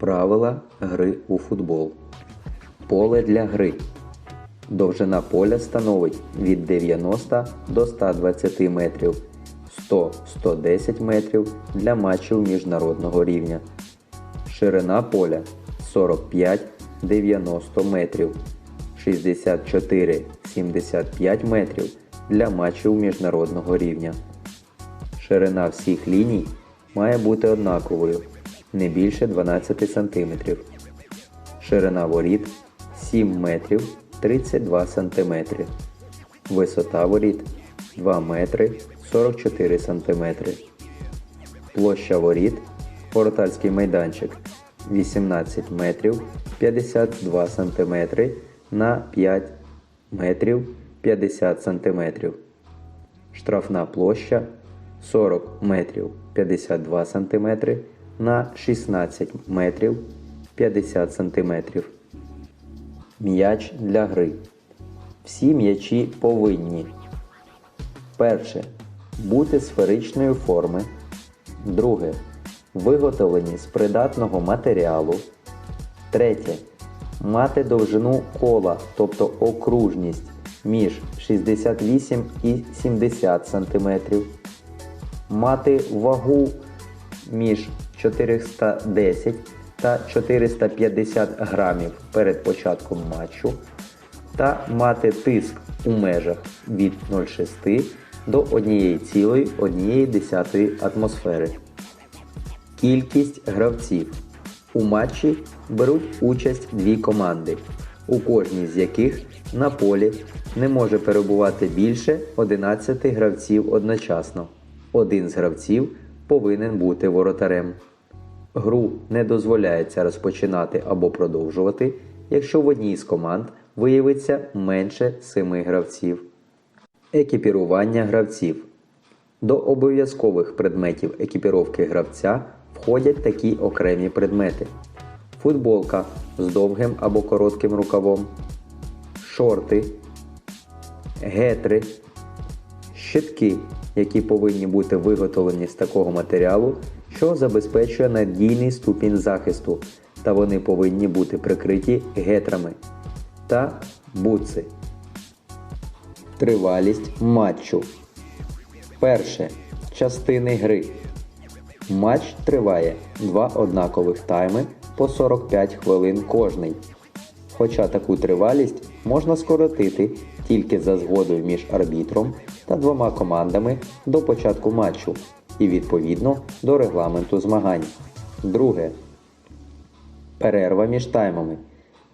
Правила гри у футбол. Поле для гри. Довжина поля становить від 90 до 120 метрів, 100-110 метрів для матчів міжнародного рівня. Ширина поля 45-90 метрів, 64-75 метрів для матчів міжнародного рівня. Ширина всіх ліній має бути однаковою, не більше 12 см. Ширина воріт 7 метрів 32 см. Висота воріт 2 метри 44 см. Площа воріт воротарський майданчик 18 метрів 52 см на 5 метрів 50 см. Штрафна площа 40 метрів 52 см на 16 метрів 50 см. М'яч для гри. Всі м'ячі повинні перше. Бути сферичної форми. Друге. Виготовлені з придатного матеріалу. Третє. Мати довжину кола, тобто окружність між 68 і 70 см. Мати вагу між 410 та 450 грамів перед початком матчу та мати тиск у межах від 0,6 до 1,1 атмосфери. Кількість гравців. У матчі беруть участь дві команди, у кожній з яких на полі не може перебувати більше 11 гравців одночасно. Один з гравців повинен бути воротарем. Гру не дозволяється розпочинати або продовжувати, якщо в одній з команд виявиться менше 7 гравців. Екіпірування гравців. До обов'язкових предметів екіпіровки гравця входять такі окремі предмети: футболка з довгим або коротким рукавом, шорти, гетри, щитки, які повинні бути виготовлені з такого матеріалу, що забезпечує надійний ступінь захисту, та вони повинні бути прикриті гетрами та бутси. Тривалість матчу. Перше. Частини гри. Матч триває 2 однакових тайми по 45 хвилин кожний. Хоча таку тривалість можна скоротити тільки за згодою між арбітром та двома командами до початку матчу і відповідно до регламенту змагань. Друге. Перерва між таймами.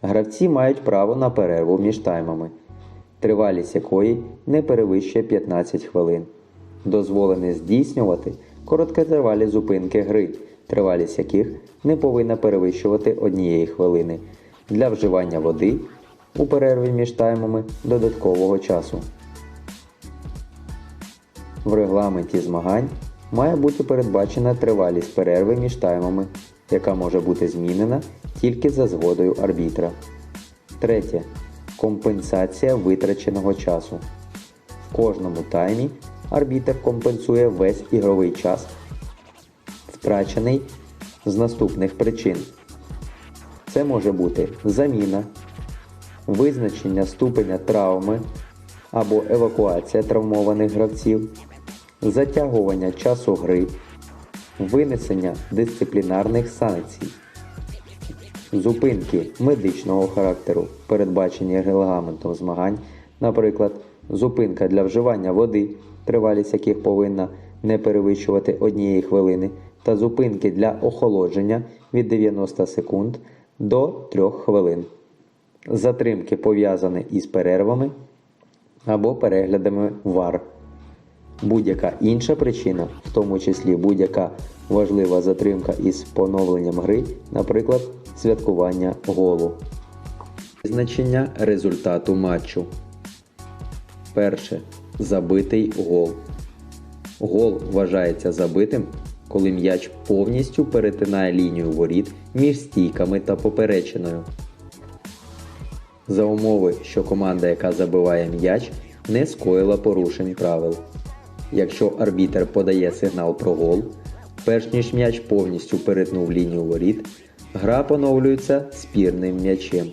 Гравці мають право на перерву між таймами, тривалість якої не перевищує 15 хвилин. Дозволене здійснювати короткотривалі зупинки гри, тривалість яких не повинна перевищувати однієї хвилини для вживання води у перерві між таймами додаткового часу. В регламенті змагань має бути передбачена тривалість перерви між таймами, яка може бути змінена тільки за згодою арбітра. Третє. Компенсація витраченого часу. В кожному таймі арбітр компенсує весь ігровий час, втрачений з наступних причин. Це може бути заміна, визначення ступеня травми або евакуація травмованих гравців, затягування часу гри, винесення дисциплінарних санкцій, зупинки медичного характеру, передбачені регламентом змагань, наприклад, зупинка для вживання води, тривалість яких повинна не перевищувати однієї хвилини, та зупинки для охолодження від 90 секунд до 3 хвилин. Затримки пов'язані із перервами або переглядами ВАР. Будь-яка інша причина, в тому числі будь-яка важлива затримка із поновленням гри, наприклад, святкування голу. Визначення результату матчу. Перше. Забитий гол. Гол вважається забитим, коли м'яч повністю перетинає лінію воріт між стійками та поперечиною. За умови, що команда, яка забиває м'яч, не скоїла порушень правил. Якщо арбітер подає сигнал про гол, перш ніж м'яч повністю перетнув лінію воріт, Гра поновлюється спірним м'ячем.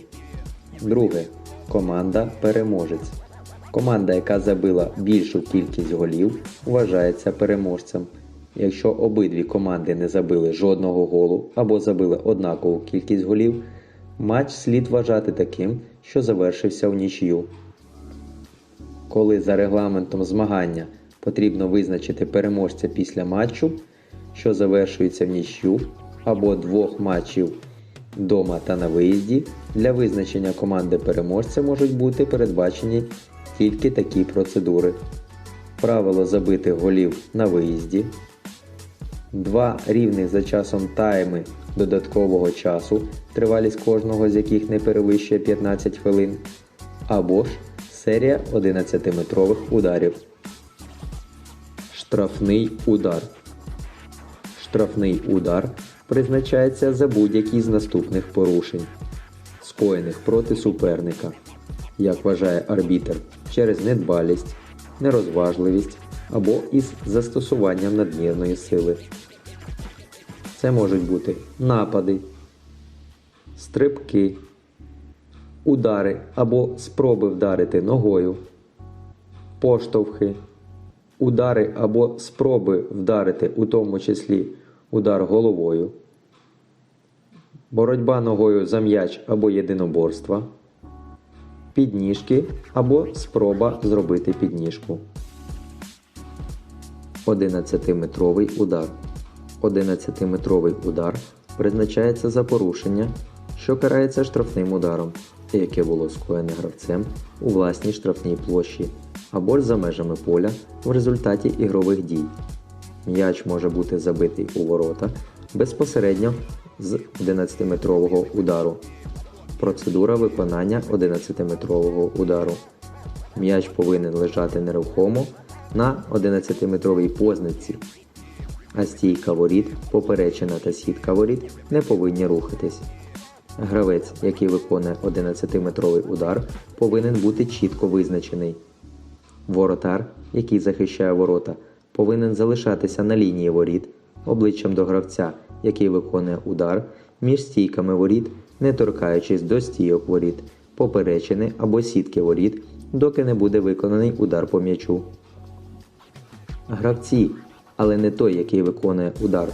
Друге. Команда переможець. Команда, яка забила більшу кількість голів, вважається переможцем. Якщо обидві команди не забили жодного голу або забили однакову кількість голів, матч слід вважати таким, що завершився в нічию. Коли за регламентом змагання потрібно визначити переможця після матчу, що завершується в нічю, або двох матчів вдома та на виїзді, для визначення команди переможця можуть бути передбачені тільки такі процедури. Правило забитих голів на виїзді, два рівних за часом тайми додаткового часу, тривалість кожного з яких не перевищує 15 хвилин, або ж серія 11-метрових ударів. Штрафний удар. Штрафний удар призначається за будь-які з наступних порушень, скоєних проти суперника, як вважає арбітр, через недбалість, нерозважливість або із застосуванням надмірної сили. Це можуть бути напади, стрибки, удари або спроби вдарити ногою, поштовхи, удари або спроби вдарити, у тому числі удар головою, боротьба ногою за м'яч або єдиноборства, підніжки або спроба зробити підніжку. 11-метровий удар. 11-метровий удар призначається за порушення, що карається штрафним ударом, яке було скоєне гравцем у власній штрафній площі або ж за межами поля в результаті ігрових дій. М'яч може бути забитий у ворота безпосередньо з 11-метрового удару. Процедура виконання 11-метрового удару. М'яч повинен лежати нерухомо на 11-метровій позначці, а стійка воріт, поперечина та сітка воріт не повинні рухатись. Гравець, який виконує 11-метровий удар, повинен бути чітко визначений. Воротар, який захищає ворота, повинен залишатися на лінії воріт обличчям до гравця, який виконує удар між стійками воріт, не торкаючись до стійок воріт, поперечини або сітки воріт, доки не буде виконаний удар по м'ячу. Гравці, але не той, який виконує удар,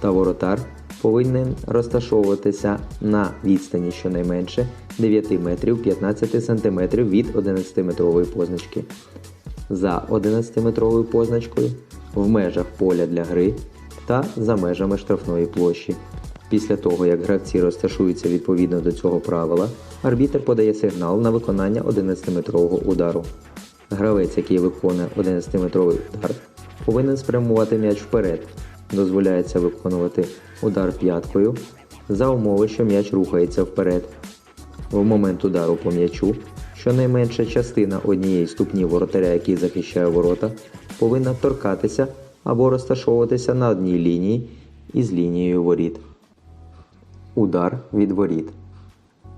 та воротар повинен розташовуватися на відстані щонайменше 9 метрів 15 см від 11-метрової позначки. За 11-метровою позначкою в межах поля для гри та за межами штрафної площі. Після того, як гравці розташуються відповідно до цього правила, арбітр подає сигнал на виконання 11-метрового удару. Гравець, який виконує 11-метровий удар, повинен спрямувати м'яч вперед. Дозволяється виконувати удар п'яткою за умови, що м'яч рухається вперед. В момент удару по м'ячу щонайменша частина однієї ступні воротаря, який захищає ворота, повинна торкатися або розташовуватися на одній лінії із лінією воріт. Удар від воріт.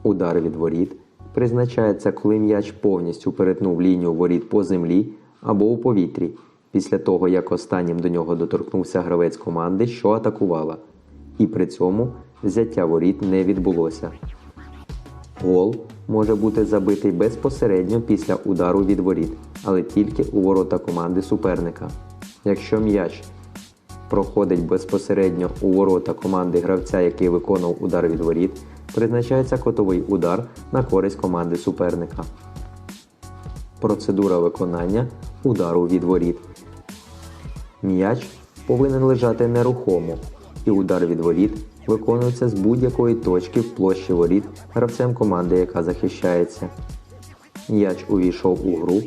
Удар від воріт призначається, коли м'яч повністю перетнув лінію воріт по землі або у повітрі, після того як останнім до нього доторкнувся гравець команди, що атакувала, і при цьому взяття воріт не відбулося. Гол може бути забитий безпосередньо після удару від воріт, але тільки у ворота команди суперника. Якщо м'яч проходить безпосередньо у ворота команди гравця, який виконував удар від воріт, призначається котовий удар на користь команди суперника. Процедура виконання удару від воріт. М'яч повинен лежати нерухомо, і удар від воріт виконується з будь-якої точки в площі воріт гравцем команди, яка захищається. М'яч увійшов у гру,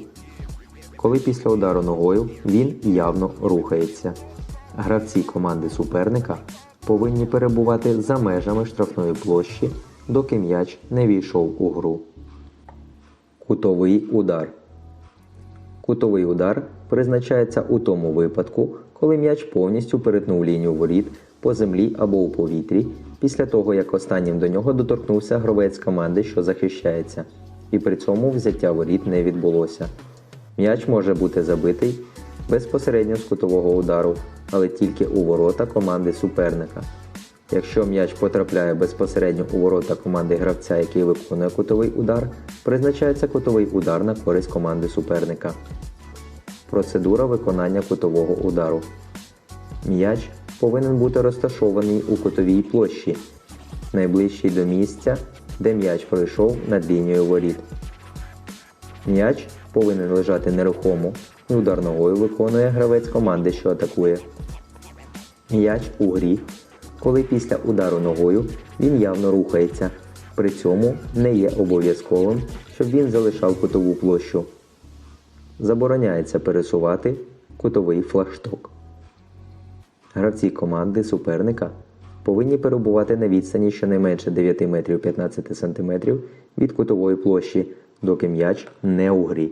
коли після удару ногою він явно рухається. Гравці команди суперника повинні перебувати за межами штрафної площі, доки м'яч не війшов у гру. Кутовий удар. Кутовий удар призначається у тому випадку, коли м'яч повністю перетнув лінію воріт по землі або у повітрі, після того як останнім до нього доторкнувся гравець команди, що захищається, і при цьому взяття воріт не відбулося. М'яч може бути забитий безпосередньо з кутового удару, але тільки у ворота команди суперника. Якщо м'яч потрапляє безпосередньо у ворота команди гравця, який виконує кутовий удар, призначається кутовий удар на користь команди суперника. Процедура виконання кутового удару. М'яч повинен бути розташований у кутовій площі, найближчий до місця, де м'яч пройшов над лінією воріт. М'яч повинен лежати нерухомо і удар ногою виконує гравець команди, що атакує. М'яч у грі, коли після удару ногою він явно рухається, при цьому не є обов'язковим, щоб він залишав кутову площу. Забороняється пересувати кутовий флагшток. Гравці команди суперника повинні перебувати на відстані щонайменше 9 метрів 15 см від кутової площі, доки м'яч не у грі.